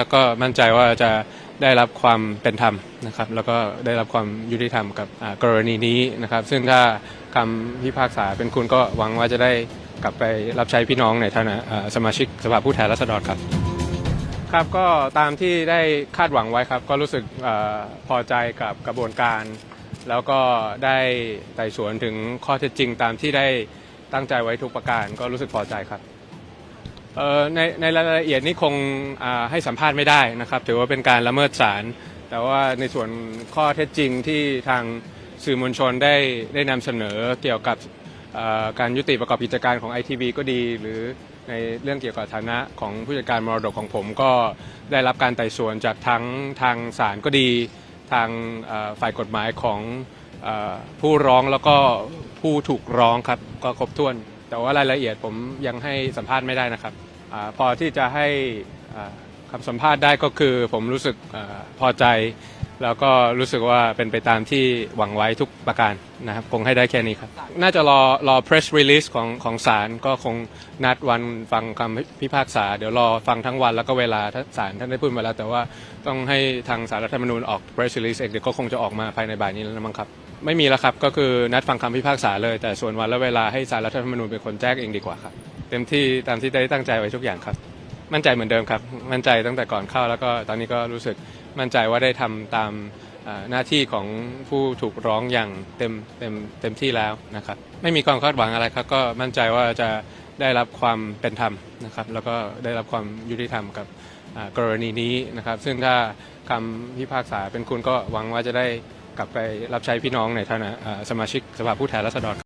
แล้วก็มั่นใจว่าจะได้รับความเป็นธรรมนะครับ แล้วก็ได้รับความยุติธรรมกับกรณีนี้นะครับ ซึ่งถ้าคำพิพากษาเป็นคุณก็หวังว่าจะได้กลับไปรับใช้พี่น้องในฐานะสมาชิกสภาผู้แทนราษฎรครับ ครับก็ตามที่ได้คาดหวังไว้ครับ ก็รู้สึกอพอใจกับกระบวนการ แล้วก็ได้ไต่สวนถึงข้อเท็จจริงตามที่ได้ตั้งใจไว้ทุกประการก็รู้สึกพอใจครับ เอ่อในในรายละเอียดนี้คงอ่าให้สัมภาษณ์ไม่ได้นะครับ ถือว่าเป็นการละเมิดศาลแต่ว่าในส่วนข้อเท็จจริงที่ทางสื่อมวลชนได้ได้นำเสนอเกี่ยวกับเอ่อการยุติประกอบกิจการของ ITV ก็ดี หรือในเรื่องเกี่ยวกับฐานะของผู้จัดการมรดกของผมก็ได้รับการไต่สวนจากทั้งทางศาลก็ดี ทางเอ่อฝ่ายกฎหมายของเออผู้ร้องแล้วก็ผู้ถูกร้องครับก็ครบถ้วน แต่ว่ารายละเอียดผมยังให้สัมภาษณ์ไม่ได้นะครับอพอที่จะให้คำสัมภาษณ์ได้ก็คือผมรู้สึกอพอใจ แล้วก็รู้สึกว่าเป็นไปตามที่หวังไว้ทุกประการนะครับคงให้ได้แค่นี้ครับ น่าจะรอรอ press release ของของศาลก็คงนัดวันฟังคำพิพากษา เดี๋ยวรอฟังทั้งวันแล้วก็เวลาถ้าศาลท่านได้พูดมาแล้ว แต่ว่าต้องให้ทางสารรัฐธรรมนูญออก press release เองเดี๋ยวก็คงจะออกมาภายในบ่ายนี้แล้วนะมั้งครับ ไม่มีแล้วครับ ก็คือนัดฟังคำพิพากษาเลย แต่ส่วนวันและเวลาให้สารรัฐธรรมนูญเป็นคนแจ้งเองดีกว่าครับ เต็มที่ตามที่ได้ตั้งใจไว้ทุกอย่างครับ มั่นใจเหมือนเดิมครับ มั่นใจตั้งแต่ก่อนเข้าแล้วก็ตอนนี้ก็รู้สึกมั่นใจว่าได้ทำตามหน้าที่ของผู้ถูกร้องอย่างเต็มเต็มเต็มที่แล้วนะครับ ไม่มีความคาดหวังอะไรครับ ก็มั่นใจว่าจะได้รับความเป็นธรรมนะครับ แล้วก็ได้รับความยุติธรรมกับกรณีนี้นะครับ ซึ่งถ้าคำพิพากษาเป็นคุณก็หวังว่าจะได้ กลับไปรับใช้พี่น้องในฐานะสมาชิกสภาผู้แทนราษฎร